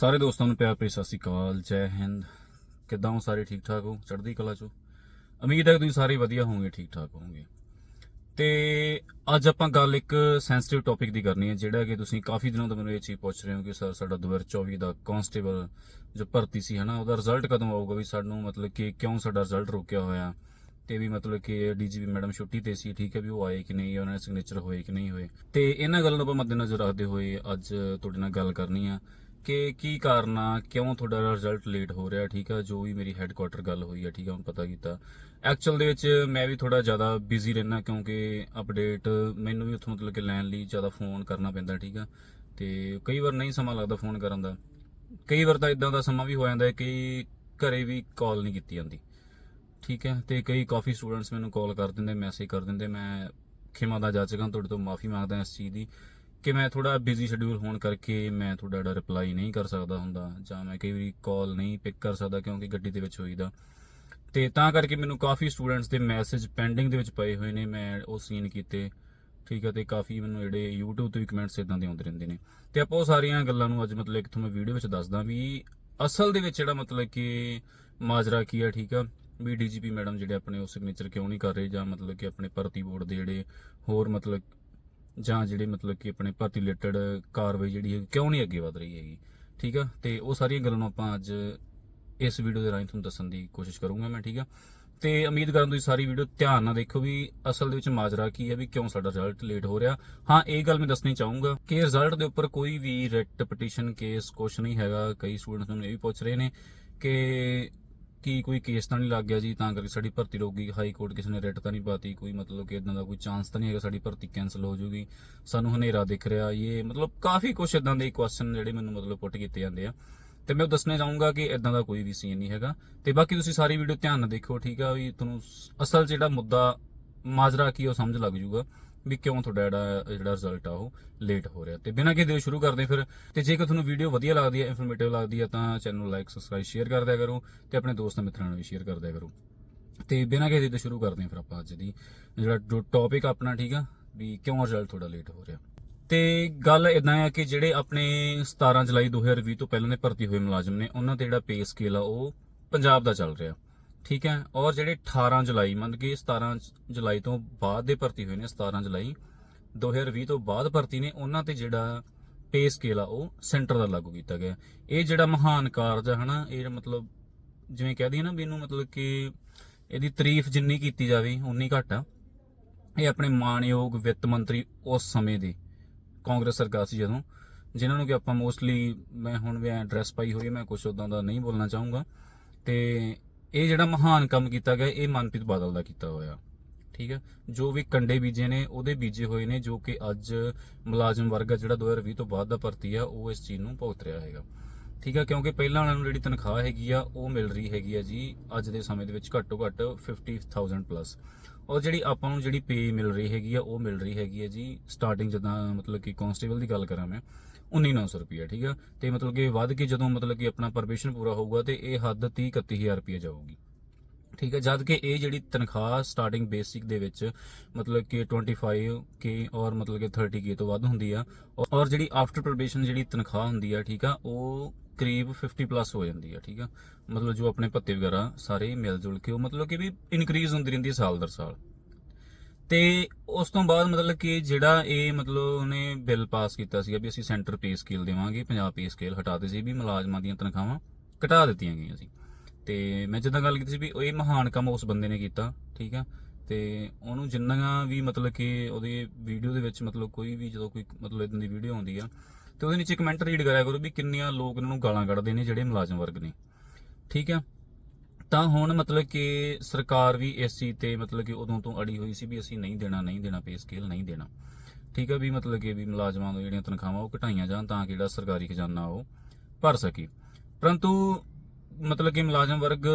ਸਾਰੇ ਦੋਸਤਾਂ ਨੂੰ ਪਿਆਰ ਭਰੀ ਸਤਿ ਸ਼੍ਰੀ ਅਕਾਲ, ਜੈ ਹਿੰਦ। ਕਿੱਦਾਂ ਹੋ ਸਾਰੇ? ਠੀਕ ਠਾਕ ਹੋ? ਚੜ੍ਹਦੀ ਕਲਾ ਚੋ ਉਮੀਦ ਹੈ ਕਿ ਤੁਸੀਂ ਸਾਰੇ ਵਧੀਆ ਹੋਵੋਗੇ, ਠੀਕ ਠਾਕ ਹੋਵੋਗੇ। ਤੇ ਅੱਜ ਆਪਾਂ ਗੱਲ ਇੱਕ ਸੈਂਸਿਟਿਵ ਟੌਪਿਕ ਦੀ ਕਰਨੀ ਹੈ, ਜਿਹੜਾ ਕਿ ਤੁਸੀਂ ਕਾਫੀ ਦਿਨਾਂ ਤੋਂ ਮੈਨੂੰ ਇਹ ਚੀਜ਼ ਪੁੱਛ ਰਹੇ ਹੋ ਕਿ ਸਰ ਸਾਡਾ 2024 ਦਾ ਕਾਂਸਟੇਬਲ ਜੋ ਭਰਤੀ ਸੀ, ਹਨਾ, ਉਹਦਾ ਰਿਜ਼ਲਟ ਕਦੋਂ ਆਊਗਾ? ਵੀ ਸਾਨੂੰ ਮਤਲਬ ਕਿ ਕਿਉਂ ਸਾਡਾ ਰਿਜ਼ਲਟ ਰੁਕਿਆ ਹੋਇਆ? ਤੇ ਵੀ ਮਤਲਬ ਕਿ ਡੀਜੀਪੀ ਮੈਡਮ ਛੁੱਟੀ ਤੇ ਸੀ, ਠੀਕ ਹੈ, ਵੀ ਉਹ ਆਏ ਕਿ ਨਹੀਂ, ਉਹਨਾਂ ਦੇ ਸਿਗਨੇਚਰ ਹੋਏ ਕਿ ਨਹੀਂ ਹੋਏ? ਤੇ ਇਹਨਾਂ ਗੱਲਾਂ ਨੂੰ ਆਪਾਂ ਮੱਦੇਨਜ਼ਰ ਰੱਖਦੇ ਹੋਏ ਅੱਜ ਤੁਹਾਡੇ ਨਾਲ ਗੱਲ ਕਰਨੀ ਆ। ਕਿ ਕੀ ਕਾਰਨ ਆ? ਕਿਉਂ ਤੁਹਾਡਾ ਰਿਜ਼ਲਟ ਲੇਟ ਹੋ ਰਿਹਾ? ਠੀਕ ਆ, ਜੋ ਵੀ ਮੇਰੀ ਹੈੱਡਕੁਆਟਰ ਗੱਲ ਹੋਈ ਆ, ਠੀਕ ਆ, ਹੁਣ ਪਤਾ ਕੀਤਾ। ਐਕਚੁਅਲ ਦੇ ਵਿੱਚ ਮੈਂ ਵੀ ਥੋੜਾ ਜ਼ਿਆਦਾ ਬਿਜ਼ੀ ਰਹਿਣਾ ਕਿਉਂਕਿ ਅਪਡੇਟ ਮੈਨੂੰ ਵੀ ਉੱਥੋਂ ਮਤਲਬ ਕਿ ਲੈਣ ਲਈ ਜ਼ਿਆਦਾ ਫੋਨ ਕਰਨਾ ਪੈਂਦਾ, ਠੀਕ ਆ। ਤੇ ਕਈ ਵਾਰ ਨਹੀਂ ਸਮਾਂ ਲੱਗਦਾ ਫੋਨ ਕਰਨ ਦਾ। ਕਈ ਵਾਰ ਤਾਂ ਇਦਾਂ ਦਾ ਸਮਾਂ ਵੀ ਹੋ ਜਾਂਦਾ ਹੈ ਕਿ ਘਰੇ ਵੀ ਕਾਲ ਨਹੀਂ ਕੀਤੀ ਜਾਂਦੀ। ਠੀਕ ਹੈ, ਤੇ ਕਈ ਕਾਫੀ ਸਟੂਡੈਂਟਸ ਮੈਨੂੰ ਕਾਲ ਕਰ ਦਿੰਦੇ ਮੈਸੇਜ ਕਰ ਦਿੰਦੇ, ਮੈਂ ਖਿਮਾ ਦਾ ਜਾਚਕਾਂ ਤੁਹਾਡੇ ਤੋਂ ਮਾਫੀ ਮੰਗਦਾ ਇਸ ਚੀਜ਼ ਦੀ। ਕਿ ਮੈਂ ਥੋੜਾ ਬਿਜ਼ੀ ਸ਼ਡਿਊਲ ਹੋਣ ਕਰਕੇ ਮੈਂ ਤੁਹਾਡਾ ਜਿਹੜਾ ਰਿਪਲਾਈ ਨਹੀਂ ਕਰ ਸਕਦਾ ਹੁੰਦਾ ਜਾਂ ਮੈਂ ਕਈ ਵਾਰੀ ਕਾਲ ਨਹੀਂ ਪਿਕ ਕਰ ਸਕਦਾ ਕਿਉਂਕਿ ਗੱਡੀ ਦੇ ਵਿੱਚ ਹੋਈਦਾ। ਤੇ ਤਾਂ ਕਰਕੇ ਮੈਨੂੰ ਕਾਫੀ ਸਟੂਡੈਂਟਸ ਦੇ ਮੈਸੇਜ ਪੈਂਡਿੰਗ ਦੇ ਵਿੱਚ ਪਏ ਹੋਏ ਨੇ, ਮੈਂ ਉਹ ਸੀਨ ਕੀਤੇ, ਠੀਕ ਹੈ ਤੇ ਕਾਫੀ ਮੈਨੂੰ ਜਿਹੜੇ YouTube ਤੇ ਵੀ ਕਮੈਂਟਸ ਇਦਾਂ ਦੇ ਆਉਂਦੇ ਰਹਿੰਦੇ ਨੇ। ਤੇ ਆਪਾਂ ਉਹ ਸਾਰੀਆਂ ਗੱਲਾਂ ਨੂੰ ਅੱਜ ਮਤਲਬ ਇੱਕ ਤੁਹਾਨੂੰ ਵੀਡੀਓ ਵਿੱਚ ਦੱਸਦਾ ਵੀ ਅਸਲ ਦੇ ਵਿੱਚ ਜਿਹੜਾ ਮਤਲਬ ਕਿ ਮਾਜਰਾ ਕੀ ਆ, ਠੀਕ ਆ, ਵੀ ਡੀਜੀਪੀ ਮੈਡਮ ਜਿਹੜੇ ਆਪਣੇ ਉਹ ਸਿਗਨੇਚਰ ਕਿਉਂ ਨਹੀਂ ਕਰ ਰਹੇ ਜਾਂ ਮਤਲਬ ਕਿ ਆਪਣੇ ਭਰਤੀ ਬੋਰਡ ਦੇ ਜਿਹੜੇ ਹੋਰ ਮਤਲਬ ਜਾਂ ਜਿਹੜੇ ਮਤਲਬ ਕਿ ਆਪਣੇ ਭਰਤੀ ਰਿਲੇਟਡ ਕਾਰਵਾਈ ਜਿਹੜੀ ਹੈ ਕਿਉਂ ਨਹੀਂ ਅੱਗੇ ਵਧ ਰਹੀ ਹੈਗੀ? ਠੀਕ ਆ? ਤੇ ਉਹ ਸਾਰੀਆਂ ਗੱਲਾਂ ਨੂੰ ਆਪਾਂ ਅੱਜ ਇਸ ਵੀਡੀਓ ਦੇ ਰਾਹੀਂ ਤੁਹਾਨੂੰ ਦੱਸਣ ਦੀ ਕੋਸ਼ਿਸ਼ ਕਰੂੰਗਾ ਮੈਂ, ਠੀਕ ਆ? ਤੇ ਉਮੀਦ ਕਰਾਂ ਤੁਸੀਂ ਸਾਰੀ ਵੀਡੀਓ ਧਿਆਨ ਨਾਲ ਦੇਖੋ ਵੀ ਅਸਲ ਦੇ ਵਿੱਚ ਮਾਜਰਾ ਕੀ ਹੈ, ਵੀ ਕਿਉਂ ਸਾਡਾ ਰਿਜ਼ਲਟ ਲੇਟ ਹੋ ਰਿਹਾ। ਹਾਂ, ਇਹ ਗੱਲ ਮੈਂ ਦੱਸਣੀ ਚਾਹੂੰਗਾ ਕਿ ਰਿਜ਼ਲਟ ਦੇ ਉੱਪਰ ਕੋਈ ਵੀ ਰਿਟ ਪਟੀਸ਼ਨ ਕੇਸ ਕੁਛ ਨਹੀਂ ਹੈਗਾ। ਕਈ ਸਟੂਡੈਂਟਸ ਮੈਨੂੰ ਇਹ ਵੀ ਪੁੱਛ ਰਹੇ ਨੇ ਕਿ ਕੀ ਕੋਈ ਕੇਸ ਤਾਂ ਨਹੀਂ ਲੱਗ ਗਿਆ ਜੀ, ਤਾਂ ਕਰਕੇ ਸਾਡੀ ਭਰਤੀ ਰੁਕ ਗਈ। ਹਾਈ ਕੋਰਟ ਕਿਸੇ ਨੇ ਰਿਟ ਤਾਂ ਨਹੀਂ ਪਾਤੀ, ਕੋਈ ਮਤਲਬ ਕਿ ਇਦਾਂ ਦਾ ਕੋਈ ਚਾਂਸ ਤਾਂ ਨਹੀਂ ਹੈਗਾ ਸਾਡੀ ਭਰਤੀ ਕੈਨਸਲ ਹੋ ਜਾਊਗੀ ਸਾਨੂੰ ਹਨੇਰਾ ਦਿਖ ਰਿਹਾ, ਇਹ ਮਤਲਬ ਕਾਫੀ ਕੁਝ ਇਦਾਂ ਦੇ ਕੁਐਸਚਨ ਜਿਹੜੇ ਮੈਨੂੰ ਮਤਲਬ ਪੁੱਟ ਕੀਤੇ ਜਾਂਦੇ ਆ। ਤੇ ਮੈਂ ਉਹ ਦੱਸਣਾ ਚਾਹੂੰਗਾ ਕਿ ਇਦਾਂ ਦਾ ਕੋਈ ਵੀ ਸੀਨ ਨਹੀਂ ਹੈਗਾ। ਤੇ ਬਾਕੀ ਤੁਸੀਂ ਸਾਰੀ ਵੀਡੀਓ ਧਿਆਨ ਨਾਲ ਦੇਖੋ, ਠੀਕ ਆ ਵੀ ਤੁਹਾਨੂੰ ਅਸਲ ਜਿਹੜਾ ਮੁੱਦਾ ਮਾਜਰਾ ਕੀ ਉਹ ਸਮਝ ਲੱਗ ਜੂਗਾ। ਵੀ ਕਿਉਂ ਤੁਹਾਡਾ ਜਿਹੜਾ ਜਿਹੜਾ ਰਿਜ਼ਲਟ ਆ ਉਹ ਲੇਟ ਹੋ ਰਿਹਾ। ਤੇ ਬਿਨਾਂ ਕਿਸੇ ਦੇ ਸ਼ੁਰੂ ਕਰਦੇ ਹਾਂ ਫਿਰ, ਤੇ ਜੇਕਰ ਤੁਹਾਨੂੰ ਵੀਡੀਓ ਵਧੀਆ ਲੱਗਦੀ ਹੈ ਇਨਫੋਰਮੇਟਿਵ ਲੱਗਦੀ ਹੈ ਤਾਂ ਚੈਨਲ ਨੂੰ ਲਾਈਕ ਸਬਸਕ੍ਰਾਈਬ ਸ਼ੇਅਰ ਕਰ ਦਿਆ ਕਰੋ ਤੇ ਆਪਣੇ ਦੋਸਤਾਂ ਮਿੱਤਰਾਂ ਨੂੰ ਵੀ ਸ਼ੇਅਰ ਕਰ ਦਿਆ ਕਰੋ। ਤੇ ਬਿਨਾਂ ਕਿਸੇ ਦੇ ਸ਼ੁਰੂ ਕਰਦੇ ਹਾਂ ਫਿਰ ਆਪਾਂ ਅੱਜ ਦੀ ਜਿਹੜਾ, ਜੋ ਟੌਪਿਕ ਆਪਣਾ, ਠੀਕ ਆ, ਵੀ ਕਿਉਂ ਰਿਜ਼ਲਟ ਥੋੜਾ ਲੇਟ ਹੋ ਰਿਹਾ। ਤੇ ਗੱਲ ਇਦਾਂ ਆ ਕਿ ਜਿਹੜੇ ਆਪਣੇ 17 ਜੁਲਾਈ 2020 ਤੋਂ ਪਹਿਲਾਂ ਦੇ ਭਰਤੀ ਹੋਏ ਮੁਲਾਜ਼ਮ ਨੇ, ਉਹਨਾਂ ਤੇ ਜਿਹੜਾ ਪੇ ਸਕੇਲ ਆ ਉਹ ਪੰਜਾਬ ਦਾ ਚੱਲ ਰਿਹਾ। ਠੀਕ ਹੈ? ਔਰ ਜਿਹੜੇ 18 ਜੁਲਾਈ, ਮੰਨ ਕੇ 17 ਜੁਲਾਈ ਤੋਂ ਬਾਅਦ ਦੇ ਭਰਤੀ ਹੋਏ ਨੇ 17 ਜੁਲਾਈ 2020 ਤੋਂ ਬਾਅਦ ਭਰਤੀ ਨੇ, ਉਹਨਾਂ ਤੇ ਜਿਹੜਾ ਪੇ ਸਕੇਲ ਆ, ਉਹ ਸੈਂਟਰ ਦਾ ਲਾਗੂ ਕੀਤਾ ਗਿਆ। ਇਹ ਜਿਹੜਾ ਮਹਾਨ ਕਾਰਜ ਆ, ਹਨਾ, ਇਹ ਮਤਲਬ ਜਿਵੇਂ ਕਹਿ ਦਈਏ ਨਾ ਵੀ ਇਹਨੂੰ ਮਤਲਬ ਕਿ ਇਹਦੀ ਤਾਰੀਫ ਜਿੰਨੀ ਕੀਤੀ ਜਾਵੇ, ਉਨੀ ਘੱਟ ਆ। ਇਹ ਆਪਣੇ ਮਾਨਯੋਗ ਵਿੱਤ ਮੰਤਰੀ ਉਸ ਸਮੇਂ ਦੇ, ਕਾਂਗਰਸ ਸਰਕਾਰ ਸੀ ਜਦੋਂ, ਜਿਨ੍ਹਾਂ ਨੂੰ ਕਿ ਆਪਾਂ ਮੋਸਟਲੀ ਮੈਂ ਹੁਣ ਵੀ ਐਡਰੈਸ ਪਾਈ ਹੋਈ ਮੈਂ ਕੁਝ ਉਦਾਂ ਦਾ ਨਹੀਂ ਬੋਲਣਾ ਚਾਹੂੰਗਾ। ਤੇ ਇਹ ਜਿਹੜਾ ਮਹਾਨ ਕੰਮ ਕੀਤਾ ਗਿਆ, ਇਹ ਮਨਪ੍ਰੀਤ ਬਾਦਲ ਦਾ ਕੀਤਾ ਹੋਇਆ। ਠੀਕ ਹੈ? ਜੋ ਵੀ ਕੰਡੇ ਬੀਜੇ ਨੇ, ਉਹਦੇ ਬੀਜੇ ਹੋਏ ਨੇ, ਜੋ ਕਿ ਅੱਜ ਮੁਲਾਜ਼ਮ ਵਰਗ ਆ, ਜਿਹੜਾ 2020 ਤੋਂ ਬਾਅਦ ਦਾ ਭਰਤੀ ਆ, ਉਹ ਇਸ ਚੀਜ਼ ਨੂੰ ਭੁਗਤ ਰਿਹਾ ਹੈਗਾ। ਠੀਕ ਹੈ? ਕਿਉਂਕਿ ਪਹਿਲਾਂ ਉਹਨਾਂ ਨੂੰ ਜਿਹੜੀ ਤਨਖਾਹ ਹੈਗੀ ਆ, ਉਹ ਮਿਲ ਰਹੀ ਹੈਗੀ ਆ ਜੀ, ਅੱਜ ਦੇ ਸਮੇਂ ਦੇ ਵਿੱਚ ਘੱਟੋ ਘੱਟ 50000 ਪਲੱਸ ਔਰ ਜਿਹੜੀ ਆਪਾਂ ਨੂੰ ਜਿਹੜੀ ਪੇ ਮਿਲ ਰਹੀ ਹੈਗੀ ਆ, ਉਹ ਮਿਲ ਰਹੀ ਹੈਗੀ ਆ ਜੀ ਸਟਾਰਟਿੰਗ ਜਦੋਂ ਮਤਲਬ ਕਿ ਕਾਂਸਟੇਬਲ ਦੀ ਗੱਲ ਕਰਾਂ ਮੈਂ 19900 ਰੁਪਿਆ ਠੀਕ ਆ? ਤੇ ਮਤਲਬ ਕਿ ਵੱਧ ਕੇ ਜਦੋਂ ਮਤਲਬ ਕਿ ਆਪਣਾ ਪ੍ਰੋਬੇਸ਼ਨ ਪੂਰਾ ਹੋਊਗਾ ਤੇ ਇਹ ਹੱਦ 30 31000 ਰੁਪਿਆ ਜਾਊਗੀ। ਠੀਕ ਹੈ ਜਦ ਕਿ ਇਹ ਜਿਹੜੀ ਤਨਖਾਹ ਸਟਾਰਟਿੰਗ ਬੇਸਿਕ ਦੇ ਵਿੱਚ ਮਤਲਬ ਕਿ 25k ਔਰ ਮਤਲਬ ਕਿ 30k ਤੋਂ ਵੱਧ ਹੁੰਦੀ ਆ, ਔਰ ਜਿਹੜੀ ਆਫਟਰ ਪ੍ਰੋਬੇਸ਼ਨ ਜਿਹੜੀ ਤਨਖਾਹ ਹੁੰਦੀ ਆ, ਠੀਕ ਆ, ਉਹ ਕਰੀਬ 50 ਪਲੱਸ ਹੋ ਜਾਂਦੀ ਆ, ਠੀਕ ਆ? ਮਤਲਬ ਜੋ ਆਪਣੇ ਭੱਤੇ ਵਗੈਰਾ ਸਾਰੇ ਮਿਲ ਜੁਲ ਕੇ, ਉਹ ਮਤਲਬ ਕਿ ਵੀ ਇਨਕਰੀਜ਼ ਹੁੰਦੀ ਰਹਿੰਦੀ ਸਾਲ ਦਰ ਸਾਲ। ਤੇ ਉਸ ਤੋਂ ਬਾਅਦ ਮਤਲਬ ਕਿ ਜਿਹੜਾ ਇਹ ਮਤਲਬ ਉਹਨੇ ਬਿੱਲ ਪਾਸ ਕੀਤਾ ਸੀਗਾ ਵੀ ਅਸੀਂ ਸੈਂਟਰ ਪੇ ਸਕੇਲ ਦੇਵਾਂਗੇ ਪੰਜਾਬ ਪੇ ਸਕੇਲ ਹਟਾਤੇ ਸੀ ਵੀ ਮੁਲਾਜ਼ਮਾਂ ਦੀਆਂ ਤਨਖਾਹਾਂ ਘਟਾ ਦਿੱਤੀਆਂ ਗਈਆਂ ਸੀ। ਤੇ ਮੈਂ ਜਦੋਂ ਗੱਲ ਕੀਤੀ ਸੀ ਵੀ ਇਹ ਮਹਾਨ ਕੰਮ ਉਸ ਬੰਦੇ ਨੇ ਕੀਤਾ, ਠੀਕ ਆ? ਤੇ ਉਹਨੂੰ ਜਿੰਨਾ ਵੀ ਮਤਲਬ ਕਿ ਉਹਦੇ ਵੀਡੀਓ ਦੇ ਵਿੱਚ ਮਤਲਬ ਕੋਈ ਵੀ ਜਦੋਂ ਕੋਈ ਮਤਲਬ ਇਦਾਂ ਦੀ ਵੀਡੀਓ ਆਉਂਦੀ ਆ, ਤੇ ਉਹਦੇ ਨੀਚੇ ਕਮੈਂਟ ਰੀਡ ਕਰਿਆ ਕਰੋ ਵੀ ਕਿੰਨੀਆਂ ਲੋਕ ਇਹਨਾਂ ਨੂੰ ਗਾਲਾਂ ਕੱਢਦੇ ਨੇ ਜਿਹੜੇ ਮੁਲਾਜ਼ਮ ਵਰਗ ਨੇ। ਠੀਕ ਆ? ਤਾਂ ਹੁਣ ਮਤਲਬ ਕਿ ਸਰਕਾਰ ਵੀ ਇਸ ਚੀਜ਼ ਤੇ ਮਤਲਬ ਕਿ ਉਦੋਂ ਤੋਂ ਅੜੀ ਹੋਈ ਸੀ ਵੀ ਅਸੀਂ ਨਹੀਂ ਦੇਣਾ ਨਹੀਂ ਦੇਣਾ ਪੇ ਸਕੇਲ ਨਹੀਂ ਦੇਣਾ। ਠੀਕ ਹੈ ਵੀ ਮਤਲਬ ਕਿ ਵੀ ਮੁਲਾਜ਼ਮਾਂ ਨੂੰ ਜਿਹੜੀਆਂ ਤਨਖਾਹਾਂ ਉਹ ਘਟਾਈਆਂ ਜਾਣ ਤਾਂ ਕਿ ਜਿਹੜਾ ਸਰਕਾਰੀ ਖਜ਼ਾਨਾ ਉਹ ਭਰ ਸਕੇ। ਪਰੰਤੂ ਮਤਲਬ ਕਿ ਮੁਲਾਜ਼ਮ ਵਰਗ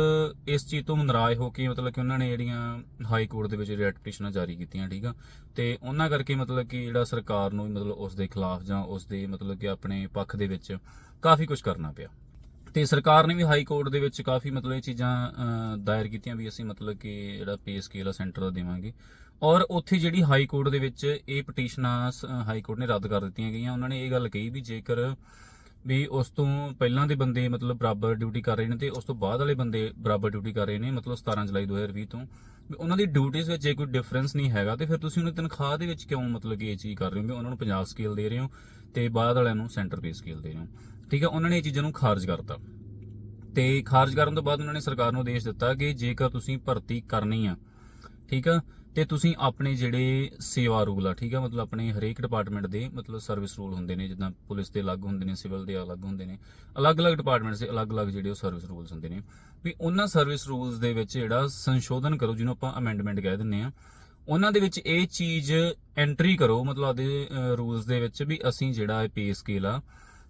ਇਸ ਚੀਜ਼ ਤੋਂ ਨਾਰਾਜ਼ ਹੋ ਕੇ ਮਤਲਬ ਕਿ ਉਹਨਾਂ ਨੇ ਜਿਹੜੀਆਂ ਹਾਈ ਕੋਰਟ ਦੇ ਵਿੱਚ ਰੈਟ ਪਟੀਸ਼ਨਾਂ ਜਾਰੀ ਕੀਤੀਆਂ, ਠੀਕ ਆ, ਤੇ ਉਹਨਾਂ ਕਰਕੇ ਮਤਲਬ ਕਿ ਜਿਹੜਾ ਸਰਕਾਰ ਨੂੰ ਮਤਲਬ ਉਸ ਦੇ ਖਿਲਾਫ ਜਾਂ ਉਸ ਦੇ ਮਤਲਬ ਕਿ ਆਪਣੇ ਪੱਖ ਦੇ ਵਿੱਚ ਕਾਫੀ ਕੁਝ ਕਰਨਾ ਪਿਆ। ਤੇ ਸਰਕਾਰ ਨੇ ਵੀ ਹਾਈ ਕੋਰਟ ਦੇ ਵਿੱਚ ਕਾਫੀ ਮਤਲਬ ਇਹ ਚੀਜ਼ਾਂ ਦਾਇਰ ਕੀਤੀਆਂ ਵੀ ਅਸੀਂ ਮਤਲਬ ਕਿ ਜਿਹੜਾ ਪੇ ਸਕੇਲ ਆ ਸੈਂਟਰ ਦਾ ਦੇਵਾਂਗੇ। ਔਰ ਉੱਥੇ ਜਿਹੜੀ ਹਾਈ ਕੋਰਟ ਦੇ ਵਿੱਚ ਇਹ ਪਟੀਸ਼ਨਾਂ ਸ- ਹਾਈ ਕੋਰਟ ਨੇ ਰੱਦ ਕਰ ਦਿੱਤੀਆਂ ਗਈਆਂ। ਉਹਨਾਂ ਨੇ ਇਹ ਗੱਲ ਕਹੀ ਵੀ ਜੇਕਰ ਵੀ ਉਸ ਤੋਂ ਪਹਿਲਾਂ ਦੇ ਬੰਦੇ ਮਤਲਬ ਬਰਾਬਰ ਡਿਊਟੀ ਕਰ ਰਹੇ ਨੇ ਤੇ ਉਸ ਤੋਂ ਬਾਅਦ ਵਾਲੇ ਬੰਦੇ ਬਰਾਬਰ ਡਿਊਟੀ ਕਰ ਰਹੇ ਨੇ, ਮਤਲਬ 17 ਜੁਲਾਈ 2020 ਤੋਂ, ਵੀ ਉਹਨਾਂ ਦੀ ਡਿਊਟੀਆਂ ਵਿੱਚ ਜੇ ਕੋਈ ਡਿਫਰੈਂਸ ਨਹੀਂ ਹੈਗਾ ਤੇ ਫਿਰ ਤੁਸੀਂ ਉਹਨਾਂ ਦੀ ਤਨਖਾਹ ਦੇ ਵਿੱਚ ਕਿਉਂ ਮਤਲਬ ਕਿ ਇਹ ਚੀਜ਼ ਕਰ ਰਹੇ ਹੋ? ਵੀ ਉਹਨਾਂ ਨੂੰ ਪੰਜਾਬ ਸਕੇਲ ਦੇ ਰਹੇ ਹੋ ਤੇ ਬਾਅਦ ਵਾਲਿਆਂ ਨੂੰ ਸੈਂਟਰ ਪੇ ਸਕੇਲ ਦੇ ਰਹੇ ਹੋ। ਠੀਕ ਹੈ, ਉਹਨਾਂ ਨੇ ਇਹ ਚੀਜ਼ਾਂ ਨੂੰ ਖਾਰਜ ਕਰਤਾ। ਤੇ ਖਾਰਜ ਕਰਨ ਤੋਂ ਬਾਅਦ ਉਹਨਾਂ ਨੇ ਸਰਕਾਰ ਨੂੰ ਆਦੇਸ਼ ਦਿੱਤਾ ਕਿ ਜੇਕਰ ਤੁਸੀਂ ਭਰਤੀ ਕਰਨੀ ਆ, ਠੀਕ ਆ, ਤੇ ਤੁਸੀਂ ਆਪਣੇ ਜਿਹੜੇ ਸੇਵਾ ਰੂਲ ਆ, ਠੀਕ ਆ, ਮਤਲਬ ਆਪਣੇ ਹਰੇਕ ਡਿਪਾਰਟਮੈਂਟ ਦੇ ਮਤਲਬ ਸਰਵਿਸ ਰੂਲ ਹੁੰਦੇ ਨੇ, ਜਿੱਦਾਂ ਪੁਲਿਸ ਦੇ ਅਲੱਗ ਹੁੰਦੇ ਨੇ, ਸਿਵਲ ਦੇ ਅਲੱਗ ਹੁੰਦੇ ਨੇ, ਅਲੱਗ-ਅਲੱਗ ਡਿਪਾਰਟਮੈਂਟਸ ਦੇ ਅਲੱਗ-ਅਲੱਗ ਜਿਹੜੇ ਉਹ ਸਰਵਿਸ ਰੂਲਸ ਹੁੰਦੇ ਨੇ। ਵੀ ਉਹਨਾਂ ਸਰਵਿਸ ਰੂਲਸ ਦੇ ਵਿੱਚ ਜਿਹੜਾ ਸੰਸ਼ੋਧਨ ਕਰੋ, ਜਿਹਨੂੰ ਆਪਾਂ ਅਮੈਂਡਮੈਂਟ ਕਹਿ ਦਿੰਦੇ ਆ, ਉਹਨਾਂ ਦੇ ਵਿੱਚ ਇਹ ਚੀਜ਼ ਐਂਟਰੀ ਕਰੋ, ਮਤਲਬ ਆਦੇ ਰੂਲਸ ਦੇ ਵਿੱਚ ਵੀ ਅਸੀਂ ਜਿਹੜਾ ਇਹ ਪੇ ਸਕੇਲ ਆ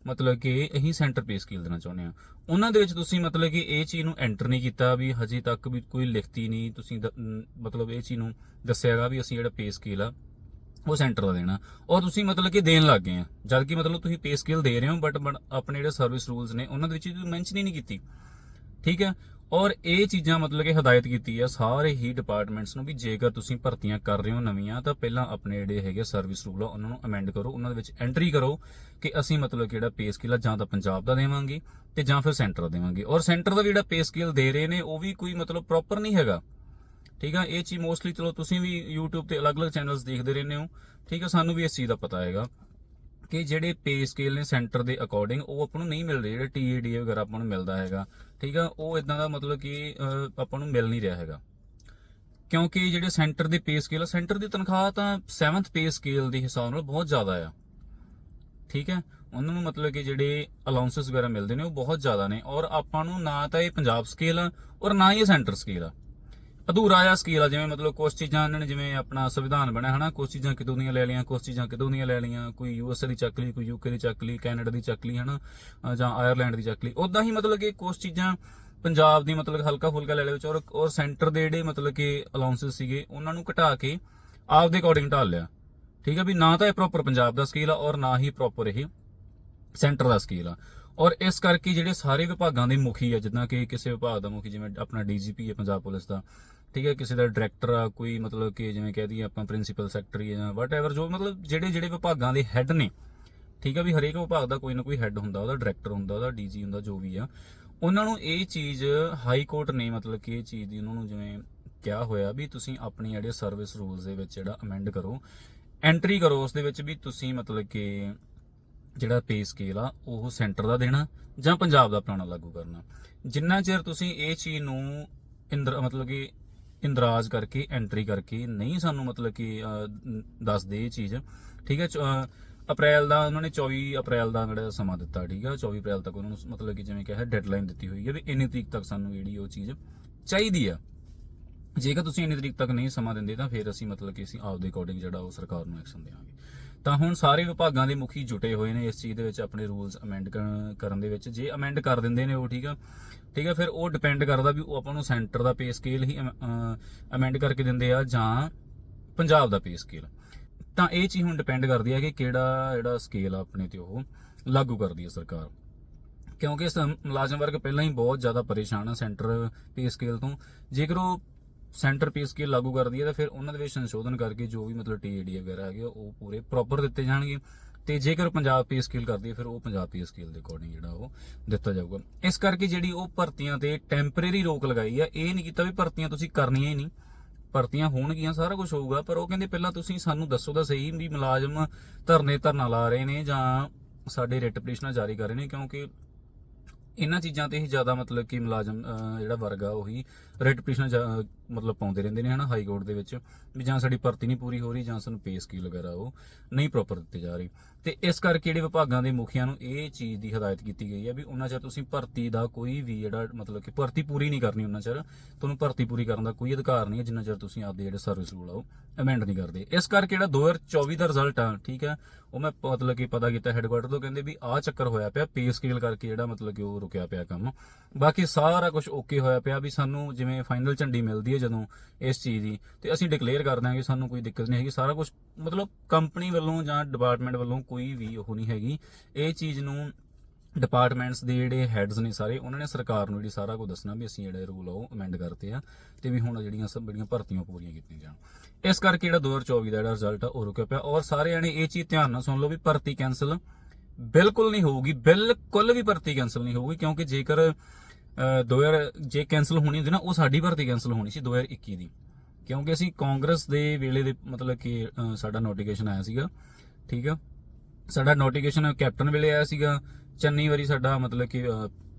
ਮਤਲਬ ਕਿ ਅਸੀਂ ਸੈਂਟਰ ਪੇ ਸਕੇਲ ਦੇਣਾ ਚਾਹੁੰਦੇ ਆ। ਉਹਨਾਂ ਦੇ ਵਿੱਚ ਤੁਸੀਂ ਮਤਲਬ ਕਿ ਇਹ ਚੀਜ਼ ਨੂੰ ਐਂਟਰ ਨਹੀਂ ਕੀਤਾ ਵੀ ਹਜੇ ਤੱਕ ਵੀ ਕੋਈ ਲਿਖਤੀ ਨਹੀਂ, ਤੁਸੀਂ ਦ- ਮਤਲਬ ਇਹ ਚੀਜ਼ ਨੂੰ ਦੱਸਿਆਗਾ ਵੀ ਅਸੀਂ ਜਿਹੜਾ ਪੇ ਸਕੇਲ ਆ, ਉਹ ਸੈਂਟਰ ਦਾ ਦੇਣਾ। ਔਰ ਤੁਸੀਂ ਮਤਲਬ ਕਿ ਦੇਣ ਲੱਗ ਗਏ ਆ। ਜਦ ਕਿ ਮਤਲਬ ਤੁਸੀਂ ਪੇ ਸਕੇਲ ਦੇ ਰਹੇ ਹੋ ਬਟ ਆਪਣੇ ਜਿਹੜੇ ਸਰਵਿਸ ਰੂਲਸ ਨੇ, ਉਹਨਾਂ ਦੇ ਵਿੱਚ ਮੈਂਸ਼ਨ ਹੀ ਨਹੀਂ ਕੀਤੀ। ਠੀਕ ਹੈ? ਔਰ ਇਹ ਚੀਜ਼ਾਂ ਮਤਲਬ ਕਿ ਹਦਾਇਤ ਕੀਤੀ ਹੈ ਸਾਰੇ ਹੀ ਡਿਪਾਰਟਮੈਂਟਸ ਨੂੰ ਵੀ ਜੇਕਰ ਤੁਸੀਂ ਭਰਤੀਆਂ ਕਰ ਰਹੇ ਹੋ ਨਵੀਆਂ, ਤਾਂ ਪਹਿਲਾਂ ਆਪਣੇ ਜਿਹੜੇ ਹੈਗੇ ਸਰਵਿਸ ਰੂਲ ਆ, ਉਹਨਾਂ ਨੂੰ ਅਮੈਂਡ ਕਰੋ, ਉਹਨਾਂ ਦੇ ਵਿੱਚ ਐਂਟਰੀ ਕਰੋ ਕਿ ਅਸੀਂ ਮਤਲਬ ਕਿ ਜਿਹੜਾ ਪੇ ਸਕੇਲ ਆ, ਜਾਂ ਤਾਂ ਪੰਜਾਬ ਦਾ ਦੇਵਾਂਗੇ ਤੇ ਜਾਂ ਫਿਰ ਸੈਂਟਰ ਦਾ ਦੇਵਾਂਗੇ। ਔਰ ਸੈਂਟਰ ਦਾ ਵੀ ਜਿਹੜਾ ਪੇ ਸਕੇਲ ਦੇ ਰਹੇ ਨੇ, ਉਹ ਵੀ ਕੋਈ ਮਤਲਬ ਪ੍ਰੋਪਰ ਨਹੀਂ ਹੈਗਾ। ਠੀਕ ਆ? ਇਹ ਚੀਜ਼ ਮੋਸਟਲੀ ਚਲੋ ਤੁਸੀਂ ਵੀ YouTube ਤੇ ਅਲੱਗ-ਅਲੱਗ ਚੈਨਲਸ ਦੇਖਦੇ ਰਹਿੰਦੇ ਹੋ। ਠੀਕ ਆ? ਸਾਨੂੰ ਵੀ ਇਸ ਚੀਜ਼ ਦਾ ਪਤਾ ਹੈਗਾ। ਕਿ ਜਿਹੜੇ ਪੇ ਸਕੇਲ ਨੇ ਸੈਂਟਰ ਦੇ ਅਕੋਰਡਿੰਗ ਉਹ ਆਪਾਂ ਨੂੰ ਨਹੀਂ ਮਿਲਦੇ, ਜਿਹੜੇ TADA ਵਗੈਰਾ ਆਪਾਂ ਨੂੰ ਮਿਲਦਾ ਹੈਗਾ, ਠੀਕ ਆ? ਉਹ ਇਦਾਂ ਦਾ ਮਤਲਬ ਕਿ ਆਪਾਂ ਨੂੰ ਮਿਲ ਨਹੀਂ ਰਿਹਾ ਹੈਗਾ। ਕਿਉਂਕਿ ਜਿਹੜੇ ਸੈਂਟਰ ਦੇ ਪੇ ਸਕੇਲ ਆ ਸੈਂਟਰ ਦੀ ਤਨਖਾਹ ਤਾਂ 7th ਪੇ ਸਕੇਲ ਦੇ ਹਿਸਾਬ ਨਾਲ ਬਹੁਤ ਜ਼ਿਆਦਾ ਆ। ਠੀਕ ਹੈ ਉਹਨਾਂ ਨੂੰ ਮਤਲਬ ਕਿ ਜਿਹੜੇ ਅਲਾਉਂਸਸ ਵਗੈਰਾ ਮਿਲਦੇ ਨੇ, ਉਹ ਬਹੁਤ ਜ਼ਿਆਦਾ ਨੇ। ਔਰ ਆਪਾਂ ਨੂੰ ਨਾ ਤਾਂ ਇਹ ਪੰਜਾਬ ਸਕੇਲ ਆ, ਔਰ ਨਾ ਹੀ ਇਹ ਸੈਂਟਰ ਸਕੇਲ ਆ। ਅਧੂਰਾ ਜਿਹਾ ਸਕੇਲ ਆ, ਜਿਵੇਂ ਮਤਲਬ ਕੁਝ ਚੀਜ਼ਾਂ ਇਹਨਾਂ ਨੇ ਜਿਵੇਂ ਆਪਣਾ ਸੰਵਿਧਾਨ ਬਣਿਆ, ਹਨਾ? ਕੁਝ ਚੀਜ਼ਾਂ ਕਿਤੋਂ ਦੀਆਂ ਲੈ ਲਈਆਂ ਕੁਝ ਚੀਜ਼ਾਂ ਕਿਤੋਂ ਦੀਆਂ ਲੈ ਲਈਆਂ, ਕੋਈ ਯੂਐਸਏ ਦੀ ਚੱਕ ਲਈ, ਕੋਈ ਯੂਕੇ ਦੀ ਚੱਕ ਲਈ ਕੈਨੇਡਾ ਦੀ ਚੱਕ ਲਈ, ਹਨਾ? ਅਹ ਜਾਂ ਆਇਰਲੈਂਡ ਦੀ ਚੱਕ ਲਈ। ਉਦਾਂ ਹੀ ਮਤਲਬ ਕਿ ਕੁਝ ਚੀਜ਼ਾਂ ਪੰਜਾਬ ਦੀ ਮਤਲਬ ਹਲਕਾ ਫੁਲਕਾ ਲੈ ਲਿਆ ਵਿੱਚ, ਔਰ ਔਰ ਸੈਂਟਰ ਦੇ ਜਿਹੜੇ ਮਤਲਬ ਕਿ ਅਲਾਉਂਸਸ ਸੀਗੇ, ਉਹਨਾਂ ਨੂੰ ਘਟਾ ਕੇ ਆਪ ਦੇ ਅਕੋਰਡਿੰਗ ਢਾਲ ਲਿਆ। ਠੀਕ ਹੈ ਵੀ ਨਾ ਤਾਂ ਇਹ ਪ੍ਰੋਪਰ ਪੰਜਾਬ ਦਾ ਸਕੇਲ ਆ, ਔਰ ਨਾ ਹੀ ਪ੍ਰੋਪਰ ਇਹ ਸੈਂਟਰ ਦਾ ਸਕੇਲ ਆ। ਔਰ ਇਸ ਕਰਕੇ ਜਿਹੜੇ ਸਾਰੇ ਵਿਭਾਗਾਂ ਦੇ ਮੁਖੀ ਆ, ਜਿੱਦਾਂ ਕਿ ਕਿਸੇ ਵਿਭਾਗ ਦਾ ਮੁਖੀ ਜਿਵੇਂ ਆਪਣਾ ਡੀਜੀਪੀ ਹੈ ਪੰਜਾਬ ਪੁਲਿਸ ਦਾ, ਠੀਕ ਹੈ, ਕਿਸੇ ਦਾ ਡਾਇਰੈਕਟਰ ਆ, ਕੋਈ ਮਤਲਬ ਕਿ ਜਿਵੇਂ ਕਹਿ ਦਈਏ ਆਪਾਂ ਪ੍ਰਿੰਸੀਪਲ ਸੈਕਟਰੀ ਜਾਂ ਵਟਐਵਰ ਜੋ ਮਤਲਬ ਜਿਹੜੇ ਜਿਹੜੇ ਵਿਭਾਗਾਂ ਦੇ ਹੈੱਡ ਨੇ, ਠੀਕ ਹੈ ਵੀ ਹਰੇਕ ਵਿਭਾਗ ਦਾ ਕੋਈ ਨਾ ਕੋਈ ਹੈੱਡ ਹੁੰਦਾ, ਉਹਦਾ ਡਾਇਰੈਕਟਰ ਹੁੰਦਾ, ਉਹਦਾ ਡੀਜੀ ਹੁੰਦਾ, ਜੋ ਵੀ ਆ, ਉਹਨਾਂ ਨੂੰ ਇਹ ਚੀਜ਼ ਹਾਈ ਕੋਰਟ ਨੇ ਮਤਲਬ ਕਿ ਇਹ ਚੀਜ਼ ਦੀ ਉਹਨਾਂ ਨੂੰ ਜਿਵੇਂ ਕਿਹਾ ਹੋਇਆ ਵੀ ਤੁਸੀਂ ਆਪਣੀ ਜਿਹੜੇ ਸਰਵਿਸ ਰੂਲਸ ਦੇ ਵਿੱਚ ਜਿਹੜਾ ਅਮੈਂਡ ਕਰੋ ਐਂਟਰੀ ਕਰੋ, ਉਸ ਦੇ ਵਿੱਚ ਵੀ ਤੁਸੀਂ ਮਤਲਬ ਕਿ ਜਿਹੜਾ ਪੇ ਸਕੇਲ ਆ, ਉਹ ਸੈਂਟਰ ਦਾ ਦੇਣਾ ਜਾਂ ਪੰਜਾਬ ਦਾ ਪੁਰਾਣਾ ਲਾਗੂ ਕਰਨਾ। ਜਿੰਨਾ ਚਿਰ ਤੁਸੀਂ ਇਹ ਚੀਜ਼ ਨੂੰ ਇੰਦਰ, ਮਤਲਬ ਕਿ ਇੰਦਰਾਜ ਕਰਕੇ ਐਂਟਰੀ ਕਰਕੇ ਨਹੀਂ ਸਾਨੂੰ ਮਤਲਬ ਕਿ ਦੱਸਦੇ ਇਹ ਚੀਜ਼, ਠੀਕ ਹੈ, ਚ- ਅਪ੍ਰੈਲ ਦਾ ਉਹਨਾਂ ਨੇ 24 ਅਪ੍ਰੈਲ ਦਾ ਜਿਹੜਾ ਸਮਾਂ ਦਿੱਤਾ, ਠੀਕ ਆ 24 ਅਪ੍ਰੈਲ ਤੱਕ ਉਹਨਾਂ ਨੂੰ ਮਤਲਬ ਕਿ ਜਿਵੇਂ ਕਿਹਾ ਡੈਡਲਾਈਨ ਦਿੱਤੀ ਹੋਈ ਹੈ ਵੀ ਇੰਨੀ ਤਰੀਕ ਤੱਕ ਸਾਨੂੰ ਜਿਹੜੀ ਉਹ ਚੀਜ਼ ਚਾਹੀਦੀ ਆ। ਜੇਕਰ ਤੁਸੀਂ ਇੰਨੀ ਤਰੀਕ ਤੱਕ ਨਹੀਂ ਸਮਾਂ ਦਿੰਦੇ ਤਾਂ ਫਿਰ ਅਸੀਂ ਮਤਲਬ ਕਿ ਅਸੀਂ ਆਪਦੇ ਅਕੋਰਡਿੰਗ ਜਿਹੜਾ ਉਹ ਸਰਕਾਰ ਨੂੰ ਐਕਸ਼ਨ ਦੇਵਾਂਗੇ। ਤਾਂ ਹੁਣ ਸਾਰੇ ਵਿਭਾਗਾਂ ਦੇ ਮੁਖੀ ਜੁਟੇ ਹੋਏ ਨੇ ਇਸ ਚੀਜ਼ ਦੇ ਵਿੱਚ ਆਪਣੇ ਰੂਲਸ ਅਮੈਂਡ ਕਰਨ ਦੇ ਵਿੱਚ। ਜੇ ਅਮੈਂਡ ਕਰ ਦਿੰਦੇ ਨੇ ਉਹ, ਠੀਕ ਆ? ਠੀਕ ਆ, ਫਿਰ ਉਹ ਡਿਪੈਂਡ ਕਰਦਾ ਵੀ ਉਹ ਆਪਾਂ ਨੂੰ ਸੈਂਟਰ ਦਾ ਪੇ ਸਕੇਲ ਹੀ ਅਮੈਂਡ ਕਰਕੇ ਦਿੰਦੇ ਆ ਜਾਂ ਪੰਜਾਬ ਦਾ ਪੇ ਸਕੇਲ ਤਾਂ ਇਹ ਚੀਜ਼ ਹੁਣ ਡਿਪੈਂਡ ਕਰਦੀ ਹੈ ਕਿ ਕਿਹੜਾ, ਜਿਹੜਾ ਸਕੇਲ ਆ ਆਪਣੇ ਤੇ ਉਹ ਲਾਗੂ ਕਰਦੀ ਹੈ ਸਰਕਾਰ। ਕਿਉਂਕਿ ਇਸ ਮੁਲਾਜ਼ਮ ਵਰਗ ਪਹਿਲਾਂ ਹੀ ਬਹੁਤ ਜ਼ਿਆਦਾ ਪਰੇਸ਼ਾਨ ਆ ਸੈਂਟਰ ਪੇ ਸਕੇਲ ਤੋਂ। ਜੇਕਰ ਉਹ ਸੈਂਟਰ ਪੇ ਸਕੇਲ ਲਾਗੂ ਕਰਦੀ ਹੈ ਤਾਂ ਫਿਰ ਉਹਨਾਂ ਦੇ ਵਿੱਚ ਸੰਸ਼ੋਧਨ ਕਰਕੇ ਜੋ ਵੀ ਮਤਲਬ ਟੀਏਡੀ ਵਗੈਰਾ ਹੈਗੇ ਆ, ਉਹ ਪੂਰੇ ਪ੍ਰੋਪਰ ਦਿੱਤੇ ਜਾਣਗੇ। ਤੇ ਜੇਕਰ ਪੰਜਾਬ ਪੇ ਸਕੇਲ ਕਰਦੀ ਹੈ ਫਿਰ ਉਹ ਪੰਜਾਬ ਪੇ ਸਕੇਲ ਦੇ ਅਕੋਰਡਿੰਗ ਜਿਹੜਾ ਉਹ ਦਿੱਤਾ ਜਾਊਗਾ। ਇਸ ਕਰਕੇ ਜਿਹੜੀ ਉਹ ਭਰਤੀਆਂ ਤੇ ਟੈਂਪਰੇਰੀ ਰੋਕ ਲਗਾਈ ਆ ਇਹ ਨਹੀਂ ਕੀਤਾ ਵੀ ਭਰਤੀਆਂ ਤੁਸੀਂ ਕਰਨੀਆਂ ਹੀ ਨਹੀਂ। ਭਰਤੀਆਂ ਹੋਣਗੀਆਂ ਸਾਰਾ ਕੁਝ ਹੋਊਗਾ ਪਰ ਉਹ ਕਹਿੰਦੇ ਪਹਿਲਾਂ ਤੁਸੀਂ ਸਾਨੂੰ ਦੱਸੋ ਤਾਂ ਸਹੀ ਵੀ ਮੁਲਾਜ਼ਮ ਧਰਨੇ ਧਰਨਾ ਲਾ ਰਹੇ ਨੇ ਜਾਂ ਸਾਡੇ ਰਿਟ ਪਟੀਸ਼ਨਾਂ ਜਾਰੀ ਕਰ ਰਹੇ ਨੇ ਕਿਉਂਕਿ ਇਹਨਾਂ ਚੀਜ਼ਾਂ ਤੇ ਹੀ ਜ਼ਿਆਦਾ ਮਤਲਬ ਕਿ ਮੁਲਾਜ਼ਮ ਜਿਹੜਾ ਵਰਗ ਆ ਉਹੀ ਰਿਟ ਪਟੀਸ਼ਨ ਮਤਲਬ ਪਾਉਂਦੇ ਰਹਿੰਦੇ ਨੇ, ਹਨਾ, ਹਾਈ ਕੋਰਟ ਦੇ ਵਿੱਚ, ਵੀ ਜਾਂ ਸਾਡੀ ਭਰਤੀ ਨਹੀਂ ਪੂਰੀ ਹੋ ਰਹੀ, ਜਾਂ ਸਾਨੂੰ ਪੇ ਸਕੇਲ ਵਗੈਰਾ ਉਹ, ਨਹੀਂ ਪ੍ਰੋਪਰ ਦਿੱਤੀ ਜਾ ਰਹੀ। ਤੇ ਇਸ ਕਰਕੇ ਜਿਹੜੇ ਵਿਭਾਗਾਂ ਦੇ ਮੁਖੀਆਂ ਨੂੰ ਇਹ ਚੀਜ਼ ਦੀ ਹਦਾਇਤ ਕੀਤੀ ਗਈ ਹੈ ਵੀ ਉਹਨਾਂ ਚਿਰ ਤੁਸੀਂ ਭਰਤੀ ਦਾ ਕੋਈ ਵੀ ਜਿਹੜਾ ਮਤਲਬ ਕਿ ਭਰਤੀ ਪੂਰੀ ਨਹੀਂ ਕਰਨੀ ਉਹਨਾਂ ਚਿਰ, ਤੁਹਾਨੂੰ ਭਰਤੀ ਪੂਰੀ ਕਰਨ ਦਾ ਕੋਈ ਅਧਿਕਾਰ ਨਹੀਂ ਹੈ, ਜਿੰਨਾ ਚਿਰ ਤੁਸੀਂ ਆਪਦੇ ਜਿਹੜੇ ਸਰਵਿਸ ਰੂਲ ਆ ਉਹ ਅਮੈਂਡ ਨਹੀਂ ਕਰਦੇ। ਇਸ ਕਰਕੇ ਜਿਹੜਾ 2024 ਦਾ ਰਿਜ਼ਲਟ ਆ, ਠੀਕ ਹੈ, ਉਹ ਮੈਂ ਮਤਲਬ ਕਿ ਪਤਾ ਕੀਤਾ ਹੈੱਡਕੁਆਟਰ ਤੋਂ, ਕਹਿੰਦੇ ਵੀ ਆਹ ਚੱਕਰ ਹੋਇਆ ਪਿਆ ਪੇ ਸਕੇਲ ਕਰਕੇ ਜਿਹੜਾ ਮਤਲਬ ਕਿ ਉਹ ਰੁਕਿਆ ਪਿਆ ਕੰਮ। ਬਾਕੀ ਸਾਰਾ ਕੁਝ ਓਕੇ ਹੋਇਆ ਪਿਆ ਵੀ ਸਾਨੂੰ ਜਿਵੇਂ ਫਾਈਨਲ ਝੰਡੀ ਮਿਲਦੀ ਹੈ ਜਦੋਂ ਇਸ ਚੀਜ਼ ਦੀ। ਤੇ ਅਸੀਂ ਡਿਕਲੇਅਰ ਕਰ ਦਾਂਗੇ ਸਾਨੂੰ ਕੋਈ ਦਿੱਕਤ ਨਹੀਂ ਹੈਗੀ। ਸਾਰਾ ਕੁਝ ਮਤਲਬ ਕੰਪਨੀ ਵੱਲੋਂ ਜਾਂ ਡਿਪਾਰਟਮੈਂਟ ਵੱਲੋਂ ਕੋਈ ਵੀ ਉਹ ਨਹੀਂ ਹੈਗੀ। ਇਹ ਚੀਜ਼ ਨੂੰ ਡਿਪਾਰਟਮੈਂਟਸ ਦੇ ਜਿਹੜੇ ਹੈਡਸ ਨੇ ਸਾਰੇ, ਉਹਨਾਂ ਨੇ ਸਰਕਾਰ ਨੂੰ ਜਿਹੜੀ ਸਾਰਾ ਕੁਝ ਦੱਸਣਾ ਵੀ ਅਸੀਂ ਜਿਹੜੇ ਰੂਲ ਆ ਉਹ ਅਮੈਂਡ ਕਰਤੇ ਆ ਤੇ ਵੀ ਹੁਣ ਜਿਹੜੀਆਂ ਸਭ ਬੜੀਆਂ ਭਰਤੀਆਂ ਪੂਰੀਆਂ ਕੀਤੀਆਂ ਜਾਣ। ਇਸ ਕਰਕੇ ਜਿਹੜਾ 2024 ਦਾ ਜਿਹੜਾ ਰਿਜ਼ਲਟ ਆ ਉਹ ਰੁਕਿਆ ਪਿਆ। ਔਰ ਸਾਰੇ ਜਣੇ ਇਹ ਚੀਜ਼ ਧਿਆਨ ਨਾਲ ਸੁਣ ਲਓ ਵੀ ਭਰਤੀ ਕੈਨਸਲ ਬਿਲਕੁਲ ਨਹੀਂ ਹੋਊਗੀ, ਬਿਲਕੁਲ ਵੀ ਭਰਤੀ ਕੈਨਸਲ ਨਹੀਂ ਹੋਊਗੀ ਕਿਉਂਕਿ ਜੇਕਰ 2000 ਜੇ ਕੈਨਸਲ ਹੋਣੀ ਹੁੰਦੀ ਨਾ, ਉਹ ਸਾਡੀ ਭਰਤੀ ਕੈਨਸਲ ਹੋਣੀ ਸੀ 2021 ਦੀ। ਕਿਉਂਕਿ ਅਸੀਂ ਕਾਂਗਰਸ ਦੇ ਵੇਲੇ ਦੇ, ਮਤਲਬ ਕਿ ਸਾਡਾ ਨੋਟੀਫਿਕੇਸ਼ਨ ਆਇਆ ਸੀਗਾ, ਠੀਕ ਆ? ਸਾਡਾ ਨੋਟੀਫਿਕੇਸ਼ਨ ਕੈਪਟਨ ਵੇਲੇ ਆਇਆ ਸੀਗਾ, ਚੰਨੀ ਵਾਰੀ ਸਾਡਾ ਮਤਲਬ ਕਿ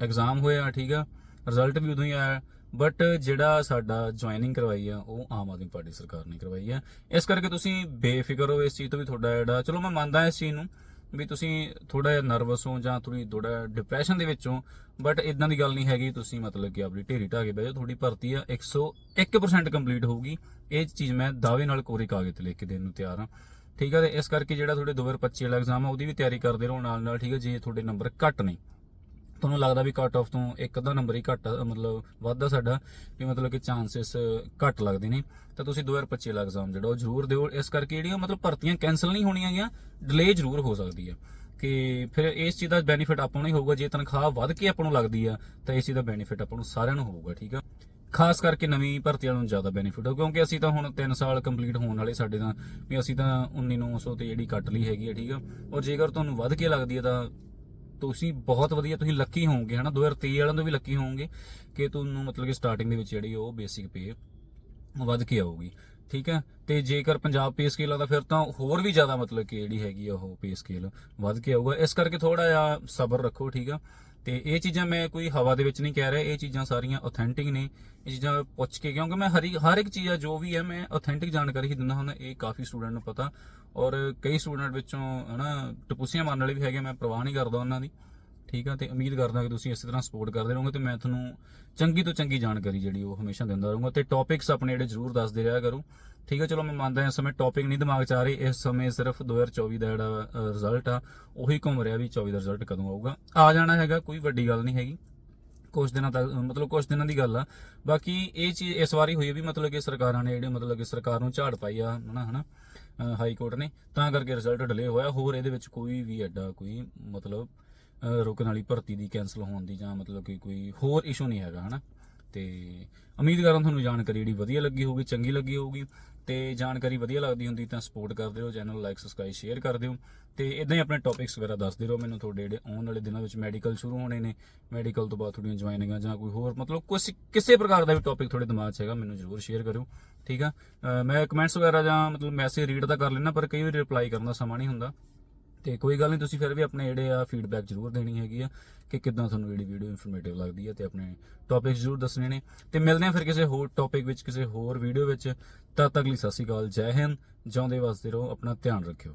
ਐਗਜ਼ਾਮ ਹੋਇਆ, ਠੀਕ ਆ? ਰਿਜ਼ਲਟ ਵੀ ਉਦੋਂ ਹੀ ਆਇਆ ਬਟ ਜਿਹੜਾ ਸਾਡਾ ਜੁਆਇਨਿੰਗ ਕਰਵਾਈ ਆ, ਉਹ ਆਮ ਆਦਮੀ ਪਾਰਟੀ ਸਰਕਾਰ ਨੇ ਕਰਵਾਈ ਆ। ਇਸ ਕਰਕੇ ਤੁਸੀਂ ਬੇਫਿਕਰ ਹੋ ਇਸ ਚੀਜ਼ ਤੋਂ ਵੀ ਤੁਹਾਡਾ ਜਿਹੜਾ, ਚਲੋ ਮੈਂ ਮੰਨਦਾ ਇਸ ਚੀਜ਼ ਨੂੰ ਵੀ ਤੁਸੀਂ ਥੋੜਾ ਜਿਹਾ ਨਰਵਸ ਹੋ ਜਾਂ ਥੋੜੀ ਥੋੜਾ ਡਿਪਰੈਸ਼ਨ ਦੇ ਵਿੱਚ ਹੋ ਬਟ ਇਦਾਂ ਦੀ ਗੱਲ ਨਹੀਂ ਹੈਗੀ, ਤੁਸੀਂ ਮਤਲਬ ਕਿ ਆਪਣੀ ਢੇਰੀ ਢਾਗੇ ਬਹਿ ਜਾਓ, ਤੁਹਾਡੀ ਭਰਤੀ ਆ 101% ਕੰਪਲੀਟ ਹੋਊਗੀ। ਇਹ ਚੀਜ਼ ਮੈਂ ਦਾਅਵੇ ਨਾਲ ਕੋਰੇ ਕਾਗਜ਼ ਤੇ ਲਿਖ ਕੇ ਦੇਣ ਨੂੰ ਤਿਆਰ ਹਾਂ। ਠੀਕ ਹੈ ਤੇ ਇਸ ਕਰਕੇ ਜਿਹੜਾ ਤੁਹਾਡੇ 2025 ਵਾਲਾ ਐਗਜ਼ਾਮ ਆ, ਉਹਦੀ ਵੀ ਤਿਆਰੀ ਕਰਦੇ ਰਹੋ ਨਾਲ ਨਾਲ ਠੀਕ ਹੈ ਜੇ ਤੁਹਾਡੇ ਨੰਬਰ ਘੱਟ ਨਹੀਂ ਤੁਹਾਨੂੰ ਲੱਗਦਾ ਵੀ ਕੱਟ ਆਫ ਤੋਂ ਇੱਕ ਅੱਧਾ ਨੰਬਰ ਹੀ ਘੱਟ, ਮਤਲਬ ਵੱਧਦਾ ਸਾਡਾ, ਵੀ ਮਤਲਬ ਕਿ ਚਾਂਸਸ ਘੱਟ ਲੱਗਦੇ ਨੇ। ਤਾਂ ਤੁਸੀਂ 2025 ਵਾਲਾ ਐਗਜ਼ਾਮ ਜਿਹੜਾ, ਉਹ ਜ਼ਰੂਰ ਦਿਓ। ਇਸ ਕਰਕੇ ਜਿਹੜੀਆਂ ਮਤਲਬ ਭਰਤੀਆਂ ਕੈਨਸਲ ਨਹੀਂ ਹੋਣੀਆਂ ਗਿਆ ਡਿਲੇ ਜ਼ਰੂਰ ਹੋ ਸਕਦੀ ਹੈ। ਕਿ ਫਿਰ ਇਸ ਚੀਜ਼ ਦਾ ਬੈਨੀਫਿਟ ਆਪਾਂ ਨੂੰ ਹੀ ਹੋਊਗਾ। ਜੇ ਤਨਖਾਹ ਵੱਧ ਕੇ ਆਪਾਂ ਨੂੰ ਲੱਗਦੀ ਆ, ਤਾਂ ਇਸ ਚੀਜ਼ ਦਾ ਬੈਨੀਫਿਟ ਆਪਾਂ ਨੂੰ ਸਾਰਿਆਂ ਨੂੰ ਹੋਊਗਾ, ਠੀਕ ਆ? ਖਾਸ ਕਰਕੇ ਨਵੀਂ ਭਰਤੀਆਂ ਨੂੰ ਜ਼ਿਆਦਾ ਬੈਨੀਫਿਟ ਹੋ ਕਿਉਂਕਿ ਅਸੀਂ ਤਾਂ ਹੁਣ 3 ਸਾਲ ਕੰਪਲੀਟ ਹੋਣ ਵਾਲੇ ਸਾਡੇ ਤਾਂ, ਵੀ ਅਸੀਂ ਤਾਂ 19900 ਤੇ ਜਿਹੜੀ ਕੱਟ ਲਈ ਹੈਗੀ ਆ, ਠੀਕ ਆ? ਔਰ ਜੇਕਰ ਤੁਹਾਨੂੰ ਵੱਧ ਕੇ ਲੱਗਦੀ ਆ ਤਾਂ ਤੁਸੀਂ ਬਹੁਤ ਵਧੀਆ, ਤੁਸੀਂ ਲੱਕੀ ਹੋਵੋਗੇ, ਹਨਾ? 2023 ਵਾਲਿਆਂ ਤੋਂ ਵੀ ਲੱਕੀ ਹੋਵੋਗੇ ਕਿ ਤੁਹਾਨੂੰ ਮਤਲਬ ਕਿ ਸਟਾਰਟਿੰਗ ਦੇ ਵਿੱਚ ਜਿਹੜੀ ਉਹ ਬੇਸਿਕ ਪੇ ਵੱਧ ਕੇ ਆਊਗੀ, ਠੀਕ ਹੈ? ਤੇ ਜੇਕਰ ਪੰਜਾਬ ਪੇ ਸਕੇਲ ਆ ਤਾਂ ਫਿਰ ਤਾਂ ਹੋਰ ਵੀ ਜ਼ਿਆਦਾ ਮਤਲਬ ਕਿ ਜਿਹੜੀ ਹੈਗੀ ਆ ਉਹ ਪੇ ਸਕੇਲ ਵੱਧ ਕੇ ਆਊਗਾ। ਇਸ ਕਰਕੇ ਥੋੜਾ ਜਿਹਾ ਸਬਰ ਰੱਖੋ, ਠੀਕ ਆ? ਤੇ ਇਹ ਚੀਜ਼ਾਂ ਮੈਂ ਕੋਈ ਹਵਾ ਦੇ ਵਿੱਚ ਨਹੀਂ ਕਹਿ ਰਿਹਾ, ਇਹ ਚੀਜ਼ਾਂ ਸਾਰੀਆਂ ਆਥੈਂਟਿਕ ਨੇ। ਇਹ ਚੀਜ਼ਾਂ ਪੁੱਛ ਕੇ, ਕਿਉਂਕਿ ਮੈਂ ਹਰੀ ਹਰ ਇੱਕ ਚੀਜ਼ ਆ, ਜੋ ਵੀ ਹੈ ਮੈਂ ਆਥੈਂਟਿਕ ਜਾਣਕਾਰੀ ਹੀ ਦਿੰਦਾ ਹੁੰਦਾ, ਇਹ ਕਾਫੀ ਸਟੂਡੈਂਟ ਨੂੰ ਪਤਾ। ਔਰ ਕਈ ਸਟੂਡੈਂਟ ਵਿੱਚੋਂ ਹਨਾ, ਟਪੂਸੀਆਂ ਮਾਰਨ ਵਾਲੇ ਵੀ ਹੈਗੇ ਮੈਂ ਪ੍ਰਵਾਹ ਨਹੀਂ ਕਰਦਾ ਉਹਨਾਂ ਦੀ। ਠੀਕ ਆ? ਤੇ ਉਮੀਦ ਕਰਦਾ ਕਿ ਤੁਸੀਂ ਇਸੇ ਤਰ੍ਹਾਂ ਸਪੋਰਟ ਕਰਦੇ ਰਹੋਗੇ ਤੇ ਮੈਂ ਤੁਹਾਨੂੰ ਚੰਗੀ ਤੋਂ ਚੰਗੀ ਜਾਣਕਾਰੀ ਜਿਹੜੀ ਉਹ ਹਮੇਸ਼ਾ ਦਿੰਦਾ ਰਹੂੰਗਾ ਤੇ ਟੌਪਿਕਸ ਆਪਣੇ ਜਿਹੜੇ ਜ਼ਰੂਰ ਦੱਸਦੇ ਰਿਹਾ ਕਰੋ। ਠੀਕ ਹੈ ਚਲੋ ਮੈਂ ਮੰਨਦਾ ਇਸ ਸਮੇਂ ਟੌਪਿਕ ਨਹੀਂ ਦਿਮਾਗ 'ਚ ਆ ਰਹੀ, ਇਸ ਸਮੇਂ ਸਿਰਫ 2024 ਦਾ ਜਿਹੜਾ ਰਿਜ਼ਲਟ ਆ, ਉਹੀ ਘੁੰਮ ਰਿਹਾ ਵੀ 24 ਦਾ ਰਿਜ਼ਲਟ ਕਦੋਂ ਆਊਗਾ। ਆ ਜਾਣਾ ਹੈਗਾ, ਕੋਈ ਵੱਡੀ ਗੱਲ ਨਹੀਂ ਹੈਗੀ। ਕੁਝ ਦਿਨਾਂ ਤੱਕ ਮਤਲਬ ਕੁਝ ਦਿਨਾਂ ਦੀ ਗੱਲ ਆ। ਬਾਕੀ ਇਹ ਚੀਜ਼ ਇਸ ਵਾਰੀ ਹੋਈ ਆ ਵੀ ਮਤਲਬ ਕਿ ਸਰਕਾਰਾਂ ਨੇ ਜਿਹੜੇ, ਮਤਲਬ ਕਿ ਸਰਕਾਰ ਨੂੰ ਝਾੜ ਪਾਈ ਆ, ਹਨਾ ਹਨਾ ਅਹ ਹਾਈ ਕੋਰਟ ਨੇ, ਤਾਂ ਕਰਕੇ ਰਿਜ਼ਲਟ ਡਿਲੇ ਹੋਇਆ। ਹੋਰ ਇਹਦੇ ਵਿੱਚ ਕੋਈ ਵੀ ਐਡਾ ਕੋਈ ਮਤਲਬ ਰੁਕਣ ਵਾਲੀ ਭਰਤੀ ਦੀ ਕੈਨਸਲ ਹੋਣ ਦੀ ਜਾਂ ਮਤਲਬ ਕਿ ਕੋਈ ਹੋਰ ਇਸ਼ੂ ਨਹੀਂ ਹੈਗਾ, ਹਨਾ? ਤੇ ਉਮੀਦ ਕਰਾਂ ਤੁਹਾਨੂੰ ਜਾਣਕਾਰੀ ਜਿਹੜੀ ਵਧੀਆ ਲੱਗੀ ਹੋਊਗੀ, ਚੰਗੀ ਲੱਗੀ ਹੋਊਗੀ, ਤੇ ਜਾਣਕਾਰੀ ਵਧੀਆ ਲੱਗਦੀ ਹੁੰਦੀ ਤਾਂ ਸਪੋਰਟ ਕਰਦੇ ਰਹੋ ਚੈਨਲ ਲਾਈਕ ਸਬਸਕ੍ਰਾਈਬ ਸ਼ੇਅਰ ਕਰ ਦਿਓ, ਤੇ ਇਦਾਂ ਹੀ ਆਪਣੇ ਟੌਪਿਕਸ ਵਗੈਰਾ ਦੱਸਦੇ ਰਹੋ ਮੈਨੂੰ ਤੁਹਾਡੇ ਜਿਹੜੇ ਆਉਣ ਵਾਲੇ ਦਿਨਾਂ ਵਿੱਚ ਮੈਡੀਕਲ ਸ਼ੁਰੂ ਹੋਣੇ ਨੇ ਮੈਡੀਕਲ ਤੋਂ ਬਾਅਦ ਤੁਹਾਡੀਆਂ ਜੁਆਇਨਿੰਗਾਂ ਜਾਂ ਕੋਈ ਹੋਰ, ਮਤਲਬ ਕੁਛ ਕਿਸੇ ਪ੍ਰਕਾਰ ਦਾ ਵੀ ਟੌਪਿਕ ਤੁਹਾਡੇ ਦਿਮਾਗ 'ਚ ਹੈਗਾ, ਮੈਨੂੰ ਜ਼ਰੂਰ ਸ਼ੇਅਰ ਕਰਿਓ, ਠੀਕ ਆ? ਮੈਂ ਕਮੈਂਟਸ ਵਗੈਰਾ ਜਾਂ ਮਤਲਬ ਮੈਸੇਜ ਰੀਡ ਤਾਂ ਕਰ ਲੈਣਾ ਪਰ ਕਈ ਵਾਰ ਰਿਪਲਾਈ ਕਰਨ ਦਾ ਸਮਾਂ ਨਹੀਂ ਹੁੰਦਾ। ਤੇ ਕੋਈ ਗੱਲ ਨਹੀਂ, ਤੁਸੀਂ ਫਿਰ ਵੀ ਆਪਣੇ ਜਿਹੜੇ ਆ ਫੀਡਬੈਕ ਜ਼ਰੂਰ ਦੇਣੀ ਹੈਗੀ ਆ ਕਿ ਕਿੱਦਾਂ ਤੁਹਾਨੂੰ ਜਿਹੜੀ ਵੀਡੀਓ ਇਨਫੋਰਮੇਟਿਵ ਲੱਗਦੀ ਹੈ ਤੇ ਆਪਣੇ ਟੌਪਿਕਸ ਜ਼ਰੂਰ ਦੱਸਣੇ ਨੇ। ਤੇ ਮਿਲਦੇ ਆ ਫਿਰ ਕਿਸੇ ਹੋਰ ਟੌਪਿਕ ਵਿੱਚ, ਕਿਸੇ ਹੋਰ ਵੀਡੀਓ ਵਿੱਚ। ਤਦ ਤੱਕ ਲਈ ਸਤਿ ਸ਼੍ਰੀ ਅਕਾਲ, ਜੈ ਹਿੰਦ। ਜਿਉਂਦੇ ਵਸਦੇ ਰਹੋ, ਆਪਣਾ ਧਿਆਨ ਰੱਖਿਓ।